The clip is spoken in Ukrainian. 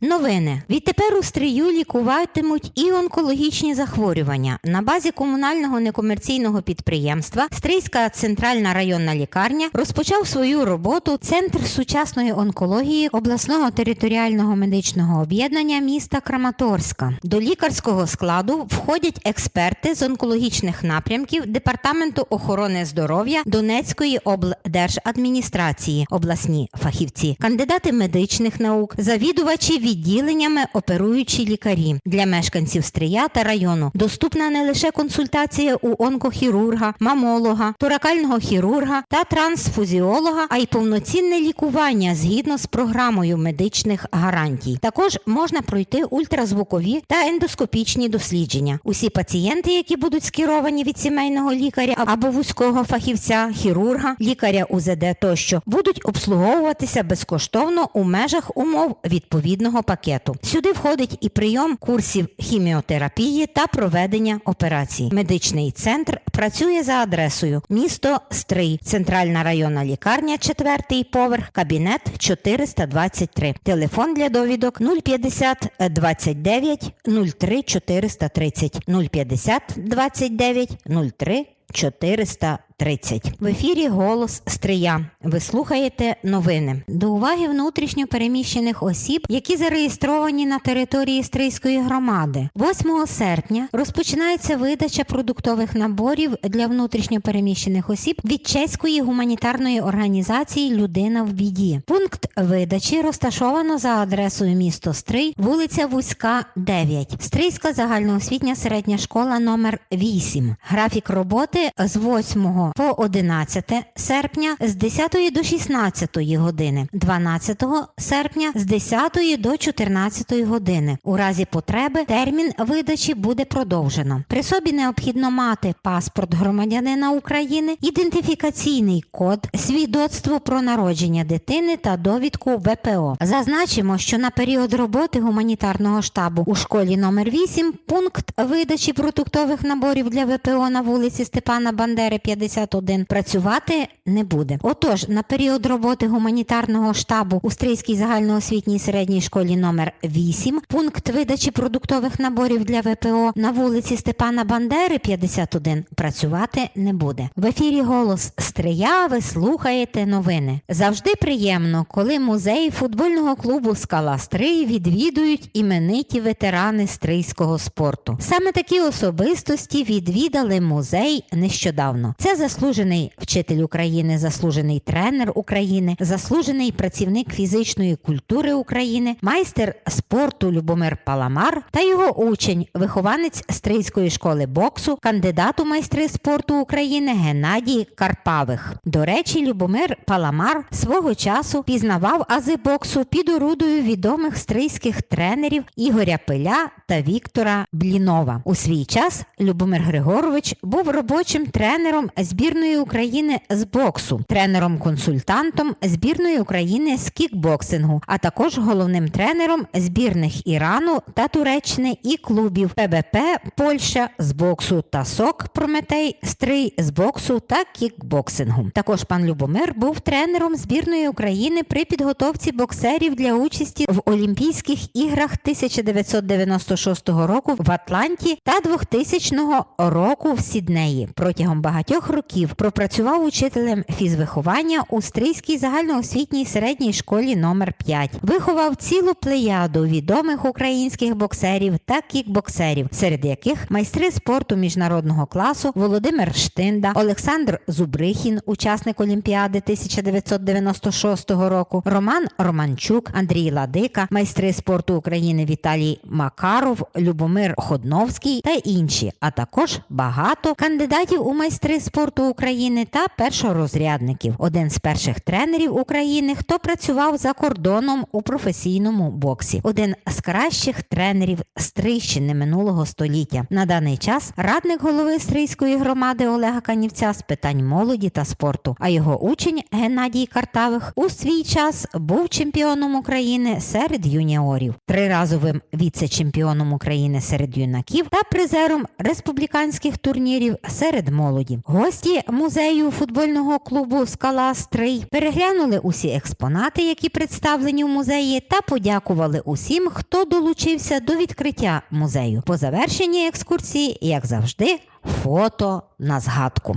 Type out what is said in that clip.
Новини. Відтепер у стрію лікуватимуть і онкологічні захворювання. На базі комунального некомерційного підприємства Стрийська центральна районна лікарня розпочав свою роботу Центр сучасної онкології обласного територіального медичного об'єднання міста Краматорська. До лікарського складу входять експерти з онкологічних напрямків Департаменту охорони здоров'я Донецької облдержадміністрації, обласні фахівці, кандидати медичних наук, завідувачі відділеннями, оперуючі лікарі для мешканців Стрия та району. Доступна не лише консультація у онкохірурга, мамолога, торакального хірурга та трансфузіолога, а й повноцінне лікування згідно з програмою медичних гарантій. Також можна пройти ультразвукові та ендоскопічні дослідження. Усі пацієнти, які будуть скеровані від сімейного лікаря або вузького фахівця, хірурга, лікаря УЗД тощо, будуть обслуговуватися безкоштовно у межах умов відповідного пакету. Сюди входить і прийом курсів хіміотерапії та проведення операцій. Медичний центр працює за адресою місто Стрий, центральна районна лікарня, четвертий поверх, кабінет 423. Телефон для довідок 050 29 03 430 050 29 03 430. В ефірі Голос Стрия. Ви слухаєте новини. До уваги внутрішньо переміщених осіб, які зареєстровані на території Стрийської громади. 8 серпня розпочинається видача продуктових наборів для внутрішньо переміщених осіб від чеської гуманітарної організації Людина в біді. Пункт видачі розташовано за адресою місто Стрий, вулиця Вузька, 9. Стрийська загальноосвітня середня школа номер 8. Графік роботи з 8 по 11 серпня з 10 до 16 години, 12 серпня з 10 до 14 години. У разі потреби термін видачі буде продовжено. При собі необхідно мати паспорт громадянина України, ідентифікаційний код, свідоцтво про народження дитини та довідку ВПО. Зазначимо, що на період роботи гуманітарного штабу у школі номер 8 пункт видачі продуктових наборів для ВПО на вулиці Степана Бандери 51 працювати не буде. Отож, на період роботи гуманітарного штабу у Стрийській загальноосвітній середній школі номер 8 пункт видачі продуктових наборів для ВПО на вулиці Степана Бандери 51 працювати не буде. В ефірі голос Стрия. Ви слухаєте новини. Завжди приємно, коли музей футбольного клубу Скала Стрий відвідують імениті ветерани стрийського спорту. Саме такі особистості відвідали музей нещодавно. Це заслужений вчитель України, заслужений тренер України, заслужений працівник фізичної культури України, майстер спорту Любомир Паламар та його учень, вихованець Стрийської школи боксу, кандидат у майстри спорту України Геннадій Карпавих. До речі, Любомир Паламар свого часу пізнавав ази боксу під орудою відомих стрийських тренерів Ігоря Пиля та Віктора Блінова. У свій час Любомир Григорович був робочим тренером збірної України з боксу, тренером-консультантом збірної України з кікбоксингу, а також головним тренером збірних Ірану та Туреччини і клубів ПБП Польща з боксу та СОК Прометей Стрий з боксу та кікбоксингу. Також пан Любомир був тренером збірної України при підготовці боксерів для участі в Олімпійських іграх 1996 року в Атланті та 2000 року в Сіднеї. Протягом багатьох років пропрацював учителем фізвиховання у Стрийській загальноосвітній середній школі номер 5 Виховав цілу плеяду відомих українських боксерів та кікбоксерів, серед яких майстри спорту міжнародного класу Володимир Штинда, Олександр Зубрихін, учасник Олімпіади 1996 року, Роман Романчук, Андрій Ладика, майстри спорту України Віталій Макаров, Любомир Ходновський та інші, а також багато кандидатів у майстри спорту України та першорозрядників. Один з перших тренерів України, хто працював за кордоном у професійному боксі, один з кращих тренерів Стрийщини минулого століття. На даний час радник голови Стрийської громади Олега Канівця з питань молоді та спорту. А його учень Геннадій Картавих у свій час був чемпіоном України серед юніорів, триразовим віце-чемпіоном чемпіоном України серед юнаків та призером республіканських турнірів серед молоді. Гості музею футбольного клубу Скала Стрий переглянули усі експонати, які представлені в музеї, та подякували усім, хто долучився до відкриття музею. По завершенні екскурсії, як завжди, фото на згадку.